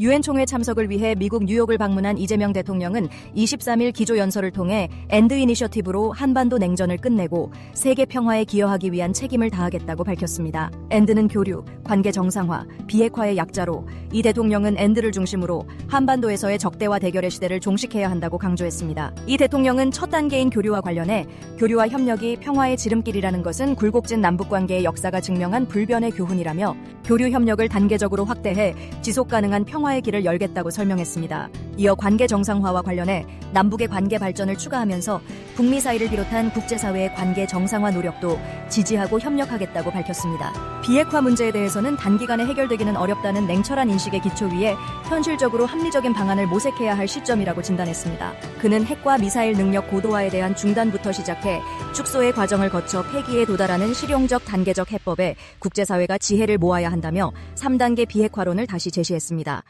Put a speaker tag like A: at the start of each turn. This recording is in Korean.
A: 유엔 총회 참석을 위해 미국 뉴욕을 방문한 이재명 대통령은 23일 기조 연설을 통해 엔드 이니셔티브로 한반도 냉전을 끝내고 세계 평화에 기여하기 위한 책임을 다하겠다고 밝혔습니다. 엔드는 교류, 관계 정상화, 비핵화의 약자로 이 대통령은 엔드를 중심으로 한반도에서의 적대와 대결의 시대를 종식해야 한다고 강조했습니다. 이 대통령은 첫 단계인 교류와 관련해 교류와 협력이 평화의 지름길이라는 것은 굴곡진 남북 관계의 역사가 증명한 불변의 교훈이라며 교류 협력을 단계적으로 확대해 지속 가능한 평화의 길을 열겠다고 설명했습니다. 이어 관계 정상화와 관련해 남북의 관계 발전을 추가하면서 북미 사이를 비롯한 국제사회의 관계 정상화 노력도 지지하고 협력하겠다고 밝혔습니다. 비핵화 문제에 대해서는 단기간에 해결되기는 어렵다는 냉철한 인식의 기초 위에 현실적으로 합리적인 방안을 모색해야 할 시점이라고 진단했습니다. 그는 핵과 미사일 능력 고도화에 대한 중단부터 시작해 축소의 과정을 거쳐 폐기에 도달하는 실용적 단계적 해법에 국제사회가 지혜를 모아야 한다며 3단계 비핵화론을 다시 제시했습니다.